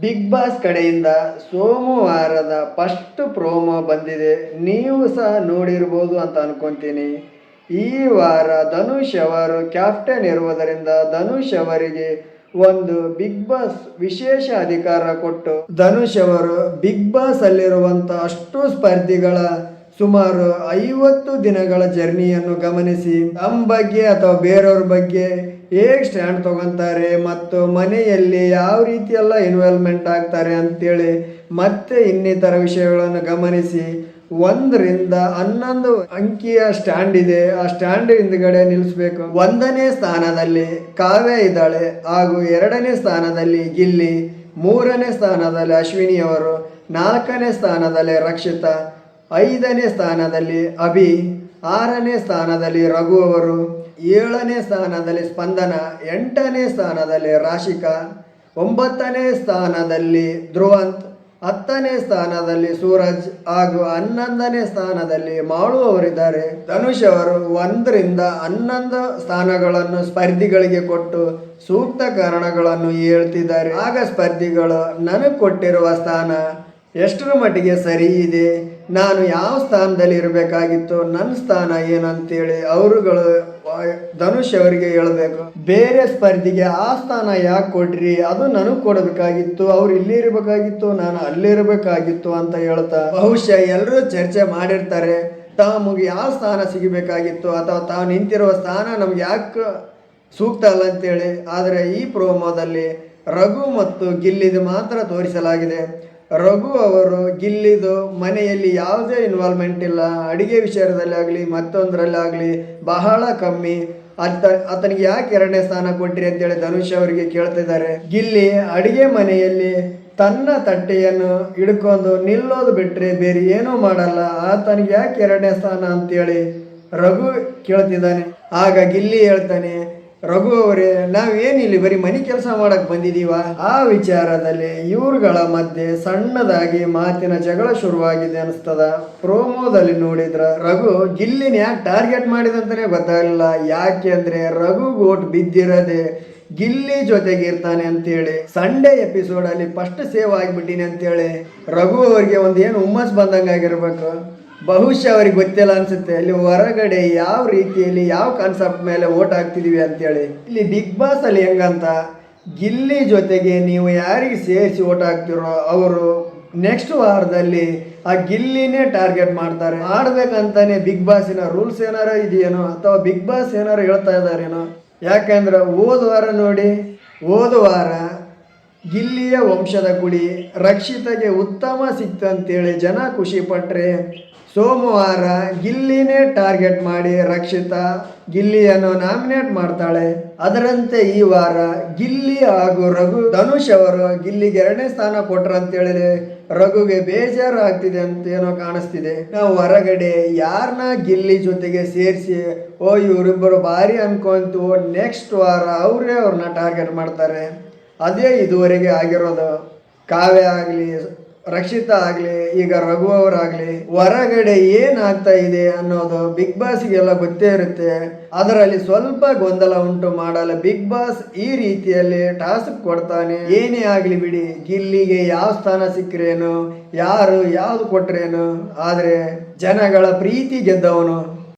Big boss ಕಡೆಯಿಂದ ಸೋಮವಾರದ first promo ಬಂದಿದೆ. ನೀವು ಸಹ ನೋಡಿರ್ಬೋದು ಅಂತ ಅನ್ಕೊಂತೀನಿ. ಈ ವಾರ ಧನುಷ್ ಅವರು ಕ್ಯಾಪ್ಟನ್ ಇರುವುದರಿಂದ ಧನುಷ್ ಅವರಿಗೆ ಒಂದು ಬಿಗ್ ಬಾಸ್ ವಿಶೇಷ ಅಧಿಕಾರ ಕೊಟ್ಟು, ಧನುಷ್ ಅವರು ಬಿಗ್ ಬಾಸ್ ಅಲ್ಲಿರುವಂತಹ ಅಷ್ಟು ಸ್ಪರ್ಧಿಗಳ ಸುಮಾರು ಐವತ್ತು ದಿನಗಳ ಜರ್ನಿಯನ್ನು ಗಮನಿಸಿ, ತಮ್ಮ ಬಗ್ಗೆ ಅಥವಾ ಬೇರೆಯವ್ರ ಬಗ್ಗೆ ಹೇಗೆ ಸ್ಟ್ಯಾಂಡ್ ತೊಗೊತಾರೆ ಮತ್ತು ಮನೆಯಲ್ಲಿ ಯಾವ ರೀತಿಯೆಲ್ಲ ಇನ್ವಾಲ್ವ್ಮೆಂಟ್ ಆಗ್ತಾರೆ ಅಂತೇಳಿ ಮತ್ತೆ ಇನ್ನಿತರ ವಿಷಯಗಳನ್ನು ಗಮನಿಸಿ. ಒಂದರಿಂದ ಹನ್ನೊಂದು ಅಂಕಿಯ ಸ್ಟ್ಯಾಂಡ್ ಇದೆ. ಆ ಸ್ಟ್ಯಾಂಡ್ ಹಿಂದ್ಗಡೆ ನಿಲ್ಲಿಸ್ಬೇಕು. ಒಂದನೇ ಸ್ಥಾನದಲ್ಲಿ ಕಾವ್ಯ ಇದ್ದಾಳೆ ಹಾಗೂ ಎರಡನೇ ಸ್ಥಾನದಲ್ಲಿ ಗಿಲ್ಲಿ, ಮೂರನೇ ಸ್ಥಾನದಲ್ಲಿ ಅಶ್ವಿನಿ ಅವರು ನಾಲ್ಕನೇ ಸ್ಥಾನದಲ್ಲಿ ರಕ್ಷಿತಾ ಐದನೇ ಸ್ಥಾನದಲ್ಲಿ ಅಭಿ, ಆರನೇ ಸ್ಥಾನದಲ್ಲಿ ರಘು ಅವರು, ಏಳನೇ ಸ್ಥಾನದಲ್ಲಿ ಸ್ಪಂದನ, ಎಂಟನೇ ಸ್ಥಾನದಲ್ಲಿ ರಾಶಿಕಾ, ಒಂಬತ್ತನೇ ಸ್ಥಾನದಲ್ಲಿ ಧ್ರುವಂತ್, ಹತ್ತನೇ ಸ್ಥಾನದಲ್ಲಿ ಸೂರಜ್ ಹಾಗೂ ಹನ್ನೊಂದನೇ ಸ್ಥಾನದಲ್ಲಿ ಮಾಳು ಅವರಿದ್ದಾರೆ. ಧನುಷ್ ಅವರು ಒಂದರಿಂದ ಹನ್ನೊಂದು ಸ್ಥಾನಗಳನ್ನು ಸ್ಪರ್ಧಿಗಳಿಗೆ ಕೊಟ್ಟು ಸೂಕ್ತ ಕಾರಣಗಳನ್ನು ಹೇಳ್ತಿದ್ದಾರೆ. ಆಗ ಸ್ಪರ್ಧಿಗಳು ನನಗೆ ಕೊಟ್ಟಿರುವ ಸ್ಥಾನ ಎಷ್ಟರ ಮಟ್ಟಿಗೆ ಸರಿ ಇದೆ? ನಾನು ಯಾವ ಸ್ಥಾನದಲ್ಲಿ ಇರಬೇಕಾಗಿತ್ತು? ನನ್ನ ಸ್ಥಾನ ಏನಂತೇಳಿ ಅವರುಗಳು ಧನುಷ್ ಅವರಿಗೆ ಹೇಳಬೇಕು. ಬೇರೆ ಸ್ಪರ್ಧಿಗೆ ಆ ಸ್ಥಾನ ಯಾಕೆ ಕೊಡ್ರಿ ಅದು ನನಗೆ ಕೊಡಬೇಕಾಗಿತ್ತು. ಅವ್ರು ಇಲ್ಲಿ ಇರಬೇಕಾಗಿತ್ತು, ನಾನು ಅಲ್ಲಿರಬೇಕಾಗಿತ್ತು ಅಂತ ಹೇಳ್ತಾ. ಬಹುಶಃ ಎಲ್ಲರೂ ಚರ್ಚೆ ಮಾಡಿರ್ತಾರೆ. ತಮಗೆ ಯಾವ ಸ್ಥಾನ ಸಿಗಬೇಕಾಗಿತ್ತು? ಅಥವಾ ತಾವು ನಿಂತಿರುವ ಸ್ಥಾನ ನಮ್ಗೆ ಯಾಕೆ ಸೂಕ್ತ ಅಲ್ಲ ಅಂತೇಳಿ. ಆದರೆ ಈ ಪ್ರೋಮೋದಲ್ಲಿ ರಘು ಮತ್ತು ಗಿಲ್ಲಿದು ಮಾತ್ರ ತೋರಿಸಲಾಗಿದೆ. ರಘು ಅವರು ಗಿಲ್ಲಿದು ಮನೆಯಲ್ಲಿ ಯಾವುದೇ ಇನ್ವಾಲ್ವ್ಮೆಂಟ್ ಇಲ್ಲ. ಅಡುಗೆ ವಿಚಾರದಲ್ಲಿ ಆಗಲಿ ಮತ್ತೊಂದರಲ್ಲಿ ಆಗಲಿ ಬಹಳ ಕಮ್ಮಿ. ಅತ್ತ ಆತನಿಗೆ ಯಾಕೆ ಎರಡನೇ ಸ್ಥಾನ ಕೊಟ್ಟಿರಿ ಅಂತೇಳಿ ಧನುಷ್ ಅವರಿಗೆ ಕೇಳ್ತಿದ್ದಾರೆ ಗಿಲ್ಲಿ ಅಡಿಗೆ ಮನೆಯಲ್ಲಿ ತನ್ನ ತಟ್ಟೆಯನ್ನು ಹಿಡ್ಕೊಂಡು ನಿಲ್ಲೋದು ಬಿಟ್ಟರೆ ಬೇರೆ ಏನೂ ಮಾಡಲ್ಲ. ಆತನಿಗೆ ಯಾಕೆ ಎರಡನೇ ಸ್ಥಾನ ಅಂತೇಳಿ ರಘು ಕೇಳ್ತಿದ್ದಾನೆ. ಆಗ ಗಿಲ್ಲಿ ಹೇಳ್ತಾನೆ ರಘು ಅವರೇ ನಾವೇನಿಲ್ಲಿ ಬರೀ ಮನೆ ಕೆಲಸ ಮಾಡಕ್ ಬಂದಿದ್ದೀವ ಆ ವಿಚಾರದಲ್ಲಿ ಇವ್ರುಗಳ ಮಧ್ಯೆ ಸಣ್ಣದಾಗಿ ಮಾತಿನ ಜಗಳ ಶುರುವಾಗಿದೆ ಅನಿಸ್ತದ. ಪ್ರೋಮೋದಲ್ಲಿ ನೋಡಿದ್ರ ರಘು ಗಿಲ್ಲಿನ ಯಾಕೆ ಟಾರ್ಗೆಟ್ ಮಾಡಿದಂತಾನೆ ಗೊತ್ತಾಗಲಿಲ್ಲ. ಯಾಕೆ ಅಂದ್ರೆ ರಘು ಗೋಟ್ ಬಿದ್ದಿರದೆ ಗಿಲ್ಲಿ ಜೊತೆಗೆ ಇರ್ತಾನೆ ಅಂತೇಳಿ. ಸಂಡೇ ಎಪಿಸೋಡ್ ಅಲ್ಲಿ ಫಸ್ಟ್ ಸೇವ್ ಆಗಿಬಿಟ್ಟಿನಿ ಅಂತೇಳಿ ರಘು ಅವರಿಗೆ ಒಂದು ಏನು ಹುಮ್ಮಸ್ ಬಂದಂಗಾಗಿರ್ಬೇಕು. ಬಹುಶಃ ಅವ್ರಿಗೆ ಗೊತ್ತಿಲ್ಲ ಅನ್ಸುತ್ತೆ, ಅಲ್ಲಿ ಹೊರಗಡೆ ಯಾವ ರೀತಿಯಲ್ಲಿ ಯಾವ ಕಾನ್ಸೆಪ್ಟ್ ಮೇಲೆ ಓಟ್ ಹಾಕ್ತಿದೀವಿ ಅಂತೇಳಿ. ಇಲ್ಲಿ ಬಿಗ್ ಬಾಸ್ ಅಲ್ಲಿ ಹೆಂಗಂತ, ಗಿಲ್ಲಿ ಜೊತೆಗೆ ನೀವು ಯಾರಿಗೆ ಸೇರಿಸಿ ಓಟ್ ಹಾಕ್ತಿರೋ ಅವರು ನೆಕ್ಸ್ಟ್ ವಾರದಲ್ಲಿ ಆ ಗಿಲ್ಲಿನೇ ಟಾರ್ಗೆಟ್ ಮಾಡ್ತಾರೆ. ಆಡ್ಬೇಕಂತಾನೆ ಬಿಗ್ ಬಾಸಿನ ರೂಲ್ಸ್ ಏನಾರ ಇದೆಯೇನೋ ಅಥವಾ ಬಿಗ್ ಬಾಸ್ ಏನಾರ ಹೇಳ್ತಾ ಇದಾರೇನೋ ಯಾಕಂದ್ರೆ ಹೋದ ವಾರ ನೋಡಿ, ಹೋದ ವಾರ ಗಿಲ್ಲಿಯ ವಂಶದ ಗುಳಿ ರಕ್ಷಿತಗೆ ಉತ್ತಮ ಸಿಕ್ತಂತೇಳಿ ಜನ ಖುಷಿ ಪಟ್ರೆ. ಸೋಮವಾರ ಗಿಲ್ಲಿನೇ ಟಾರ್ಗೆಟ್ ಮಾಡಿ ರಕ್ಷಿತ ಗಿಲ್ಲಿಯನ್ನು ನಾಮಿನೇಟ್ ಮಾಡ್ತಾಳೆ. ಅದರಂತೆ ಈ ವಾರ ಗಿಲ್ಲಿ ಹಾಗೂ ರಘು ಧನುಷ್ ಅವರು ಗಿಲ್ಲಿಗೆ ಎರಡನೇ ಸ್ಥಾನ ಕೊಟ್ರು ಅಂತೇಳಿ ರಘುಗೆ ಬೇಜಾರು ಆಗ್ತಿದೆ ಅಂತ ಏನೋ ಕಾಣಿಸ್ತಿದೆ. ನಾವು ಹೊರಗಡೆ ಯಾರನ್ನ ಗಿಲ್ಲಿ ಜೊತೆಗೆ ಸೇರಿಸಿ, ಓ ಇವರಿಬ್ಬರು ಭಾರಿ ಅನ್ಕೊಂತು ನೆಕ್ಸ್ಟ್ ವಾರ ಅವರೇ ಅವ್ರನ್ನ ಟಾರ್ಗೆಟ್ ಮಾಡ್ತಾರೆ. ಅದೇ ಇದುವರೆಗೆ ಆಗಿರೋದು ಕಾವ್ಯ ಆಗಲಿ, ರಕ್ಷಿತಾ ಆಗಲಿ, ಈಗ ರಘು ಅವರಾಗಲಿ, ಹೊರಗಡೆ ಏನಾಗ್ತಾ ಇದೆ ಅನ್ನೋದು ಬಿಗ್ ಬಾಸ್ಗೆಲ್ಲ ಗೊತ್ತೇ ಇರುತ್ತೆ. ಅದರಲ್ಲಿ ಸ್ವಲ್ಪ ಗೊಂದಲ ಉಂಟು ಮಾಡಲ್ಲ ಬಿಗ್ ಬಾಸ್ ಈ ರೀತಿಯಲ್ಲಿ ಟಾಸ್ಕ್ ಕೊಡ್ತಾನೆ. ಏನೇ ಆಗಲಿ ಬಿಡಿ, ಗಿಲ್ಲಿಗೆ ಯಾವ ಸ್ಥಾನ ಸಿಕ್ಕರೇನು ಯಾರು ಯಾವ್ದು ಕೊಟ್ರೇನು, ಆದರೆ ಜನಗಳ ಪ್ರೀತಿ ಗೆದ್ದವನು